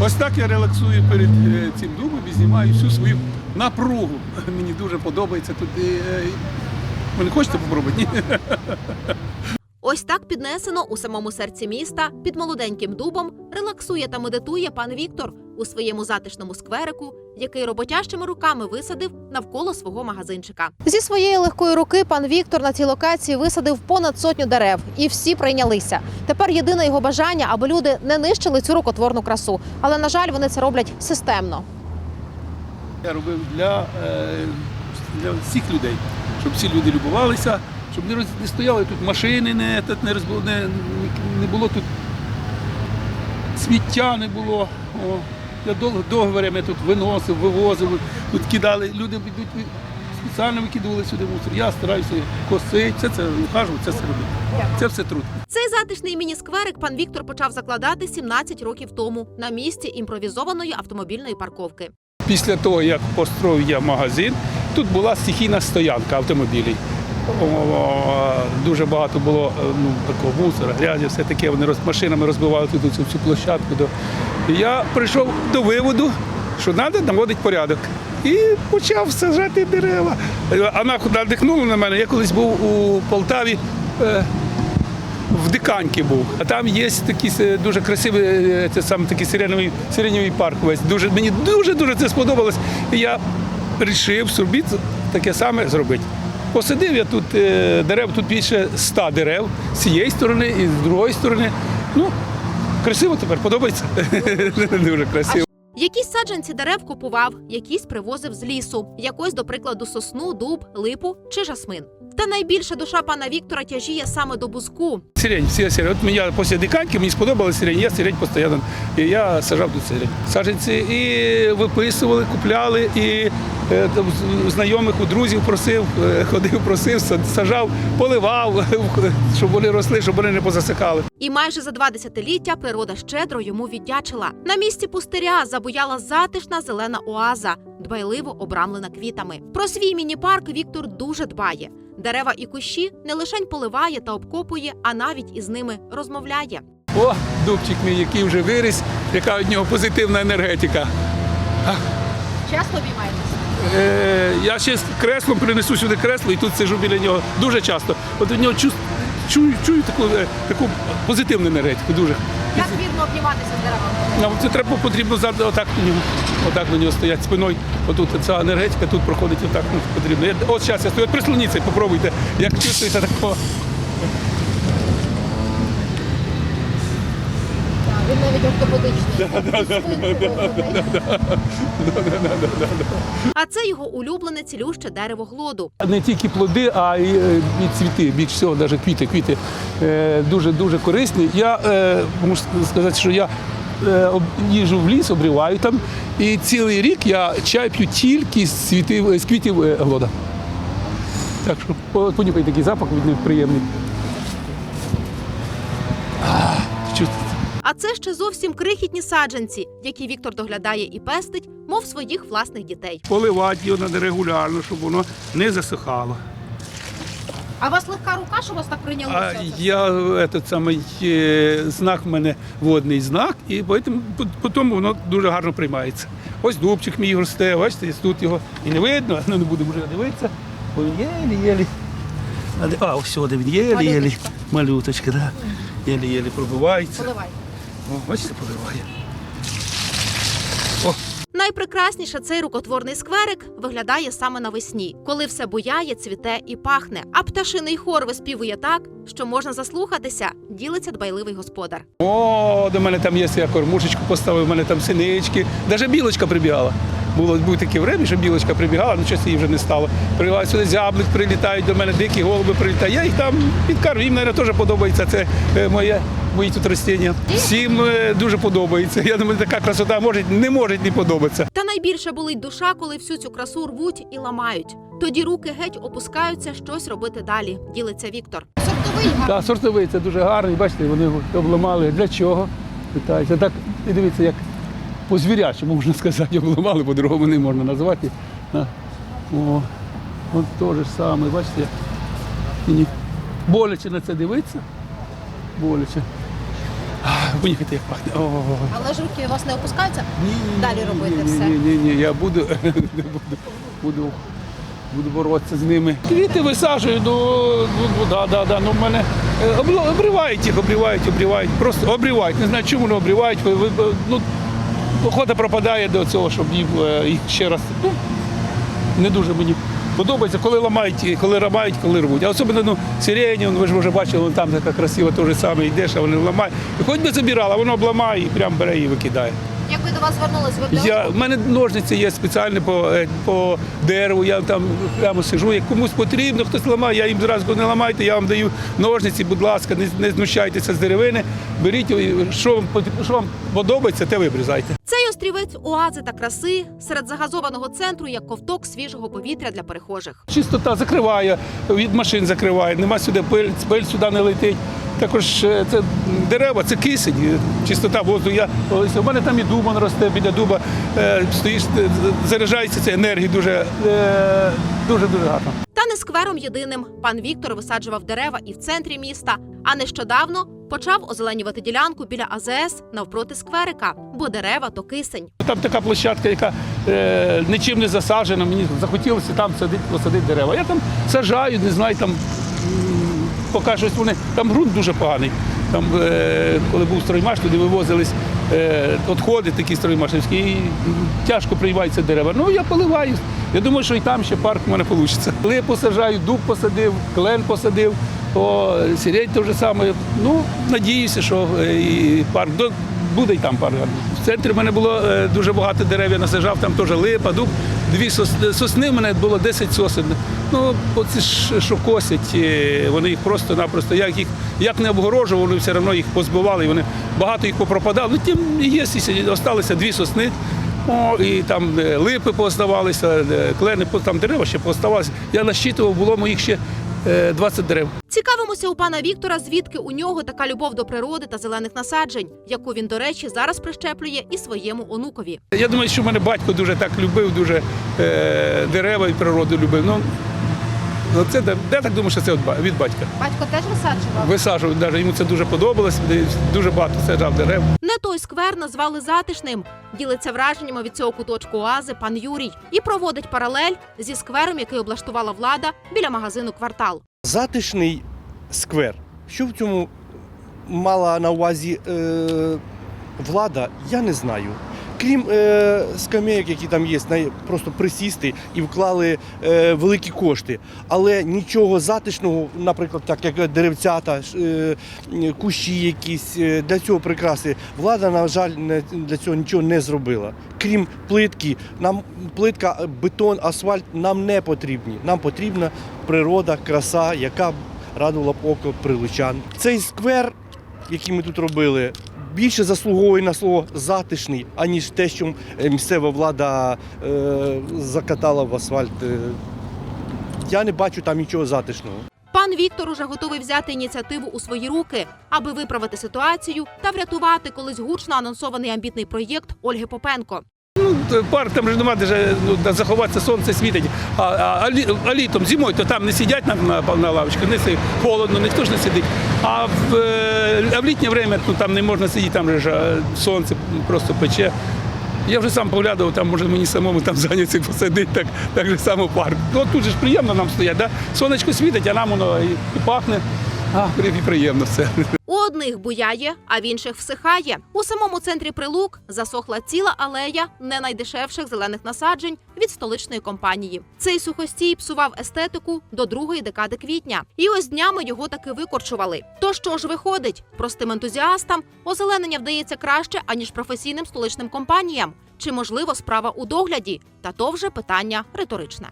Ось так я релаксую перед е, цим дубом і знімаю всю свою напругу. Мені дуже подобається тут. е, Ви не хочете попробувати? Ні? Ось так піднесено у самому серці міста під молоденьким дубом релаксує та медитує пан Віктор у своєму затишному скверику, який роботящими руками висадив навколо свого магазинчика. Зі своєї легкої руки пан Віктор на цій локації висадив понад сотню дерев, і всі прийнялися. Тепер єдине його бажання, аби люди не нищили цю рукотворну красу. Але на жаль, вони це роблять системно. Я робив для, е, для всіх людей, щоб всі люди любувалися, щоб не, роз, не стояли тут машини, не, тут не, розбу- не, не було тут сміття не було. О, я дол- договорами тут виносив, вивозив, тут кидали, люди йдуть, спеціально викидували сюди мусор. Я стараюся косити, все це ухажувати, це все робити. Це все труд. Цей затишний міні-скверик пан Віктор почав закладати 17 років тому на місці імпровізованої автомобільної парковки. Після того, як построїв я магазин, тут була стихійна стоянка автомобілів. Дуже багато було е, ну, такого мусора, грязі, все таке. Вони роз, машинами розбивали тут цю, цю площадку. І я прийшов до виводу, що треба наводити порядок. І почав саджати дерева. Вона надихнула на мене. Я колись був у Полтаві. е, в Диканьки був, а там є такий е, дуже красивий це саме такий сиреневий, сиреневий парк. Весь дуже мені дуже дуже це сподобалось. І я вирішив собі таке саме зробити. Посадив я тут е, дерев, тут більше ста дерев з цієї сторони і з другої сторони. Ну, красиво тепер, подобається. Дуже красиво. Якісь саджанці дерев купував, якісь привозив з лісу, якось, до прикладу, сосну, дуб, липу чи жасмин. Та найбільше душа пана Віктора тяжіє саме до бузку. Сирень, всі сирень. От мені після диканьки мені сподобалася сирень, я сирень постійно. І я сажав тут сирень. Саджанці і виписували, купляли, і е, знайомих у друзів просив, е, ходив, просив, сажав, поливав, щоб вони росли, щоб вони не позасихали. І майже за два десятиліття природа щедро йому віддячила. На місці пустиря забуяла затишна зелена оаза, дбайливо обрамлена квітами. Про свій міні-парк Віктор дуже дбає. Дерева і кущі не лишень поливає та обкопує, а навіть із ними розмовляє. О, дубчик мій, який вже виріс, яка від нього позитивна енергетика. Часто обіймаєтеся? Е, я ще з креслом принесу сюди кресло і тут сижу біля нього дуже часто. От від нього чу- чую, чую таку, е, таку позитивну енергетику дуже. Як вірно обніматися з деревами? А Це треба потрібно завжди отак на нього. Отак на нього стоять спиною. Отут ця енергетика тут проходить отак ну, потрібно. Я, от зараз я стою, прислоніться і попробуйте, як чувствуєте такого. А це його улюблене цілюще дерево глоду. Не тільки плоди, а й, е, і цвіти, більш всього, навіть квіти. Квіти е, дуже дуже корисні. Я е, можу сказати, що я їжджу в ліс, обриваю там, і цілий рік я чай п'ю тільки з цвітів, з квітів глода. Так що по- понюхай такий запах від них приємний. Ще зовсім крихітні саджанці, які Віктор доглядає і пестить, мов своїх власних дітей. Поливати його треба регулярно, щоб воно не засихало. А у вас легка рука, що вас так прийняло? А я этот самий е, знак в мене водний знак, і потім, потім воно дуже гарно приймається. Ось дубчик мій росте, бачите, ось тут його і не видно, ну не будемо вже дивитися, бо він єлі-єлі. А, А, ось сюди він єлі-єлі. Малюточка. Малюточка, да. Єлі-єлі пробивається. Поливай. О, бачите, поливає. Найпрекрасніше цей рукотворний скверик виглядає саме навесні, коли все буяє, цвіте і пахне. А пташиний хор виспівує так, що можна заслухатися, ділиться дбайливий господар. О, до мене там є, я кормушечку поставив, у мене там синички. Навіть білочка прибігала. Було був таке время, що білочка прибігала, ну щось її вже не стало. Прибігала сюди зяблик, прилітають до мене, дикі голуби прилітають. Я їх там підкармлю. Їм, мабуть, теж подобається це е, моє, мої тут ростіння. Всім е, дуже подобається. Я думаю, така красота може, не може не подобатися. Та найбільше болить душа, коли всю цю красу рвуть і ламають. Тоді руки геть опускаються щось робити далі. Ділиться Віктор. Сортовий Так, сортовий це дуже гарний. Бачите, вони обламали. Для чого? Питаються. Так, і дивіться, як по звірячому можна сказати, обламали, по-другому не можна назвати. О, от те ж саме, бачите, мені боляче на це дивитися. Боляче. А, понюхайте, як пахне. О, Але ж руки у вас не опускаються? ні, ні, Далі робити ні, все. Ні, ні, ні, я буду, буду, буду, буду боротися з ними. Квіти висаджую, ну, ну, ну да, да, да, ну, в мене е, обривають їх, обривають, обривають, просто обривають. Не знаю, чому не обривають. Ну, охота пропадає до цього, щоб е, їх ще раз. Ну, не дуже мені подобається, коли ламають, коли ламають, коли рвуть. А особливо ну, сирені, ви ж вже бачили, там така красива, те ж саме йдеш, а вони ламають. І хоч би забирала, воно обламає і прямо бере і викидає. До вас звернулись? Ви Я, в мене ножниці є спеціальні по, е, по дереву, я там прямо сижу. Як комусь потрібно, хтось ламає, я їм зразу не ламайте, я вам даю ножниці, будь ласка, не, не знущайтеся з деревини. Беріть, що вам, що вам подобається, те вибрізайте. Цей острівець оази та краси серед загазованого центру як ковток свіжого повітря для перехожих. Чистота закриває, від машин закриває, нема сюди пиль, пиль сюди не летить. Також е, це дерева, це кисень, е, чистота воздуху. Я, ось, у мене там і дубан росте, біля дуба е, стоїш, заряджається ця енергія дуже, е, дуже, дуже гарно. Та не сквером єдиним. Пан Віктор висаджував дерева і в центрі міста, а нещодавно почав озеленювати ділянку біля АЗС навпроти скверика, бо дерева то кисень. Там така площадка, яка е, нічим не засаджена. Мені захотілося там садити, посадити дерева. Я там саджаю, не знаю, там поки вони. Там ґрунт дуже поганий. Там, е, коли був строймаш, туди вивозились е, відходи такі строймашівські, і тяжко приймаються дерева. Ну я поливаю. Я думаю, що і там ще парк у мене вийде. Липу саджаю, дуб посадив, клен посадив, о, сирень те вже саме. Ну, надіюся, що е, і парк буде й там парк. В центрі в мене було е, дуже багато дерев, я насаджав, там теж липа, дуб. Дві сос- сосни в мене було 10 сосен. Ну, оці ж, що косять, е, вони їх просто-напросто, як їх як не обгорожував, вони все одно їх позбивали, і вони багато їх попропадало. Ну, тим є, залишилися дві сосни. О, і там е, липи пооставалися, е, клени, там дерева ще пооставалися. Я насчитував, було моїх ще е, 20 дерев. Цікавимося у пана Віктора, звідки у нього така любов до природи та зелених насаджень, яку він, до речі, зараз прищеплює і своєму онукові. Я думаю, що в мене батько дуже так любив, дуже е, дерева і природу любив. Ну, ну це де- я так думаю, що це від від батька. Батько теж висаджував. Висаджував, навіть йому це дуже подобалось, дуже багато саджав дерев. Не той сквер назвали затишним. Ділиться враженнями від цього куточку оази пан Юрій і проводить паралель зі сквером, який облаштувала влада біля магазину квартал. Затишний сквер. Що в цьому мала на увазі е, влада, я не знаю. Крім е, скамейок, які там є, просто присісти і вклали е, великі кошти. Але нічого затишного, наприклад, так як деревцята, е, кущі якісь, е, для цього прикраси, влада, на жаль, не, для цього нічого не зробила. Крім плитки, нам плитка, бетон, асфальт нам не потрібні. Нам потрібна природа, краса, яка радувала б око прилучан. Цей сквер, який ми тут робили, більше заслуговує на слово затишний, аніж те, що е, місцева влада е, закатала в асфальт. Е, Я не бачу там нічого затишного. Пан Віктор уже готовий взяти ініціативу у свої руки, аби виправити ситуацію та врятувати колись гучно анонсований амбітний проєкт Ольги Попенко. Ну, парк там же немає, де ну, де заховатися, сонце світить. А, а, а, лі- літом, зимою, то там не сидять на, на, на лавочках, не холодно, ніхто ж не сидить. А в, е, а в літнє время ну, там не можна сидіти, там же е, сонце просто пече. Я вже сам поглядав, там може мені самому там зайняти посадити, так, так же само парк. Ну, тут же ж приємно нам стоять, да? сонечко світить, а нам воно і, і пахне. А, приємно все. У одних буяє, а в інших всихає. У самому центрі прилук засохла ціла алея не найдешевших зелених насаджень від столичної компанії. Цей сухостій псував естетику до другої декади квітня. І ось днями його таки викорчували. То що ж виходить? Простим ентузіастам озеленення вдається краще аніж професійним столичним компаніям. Чи можливо справа у догляді? Та то вже питання риторичне.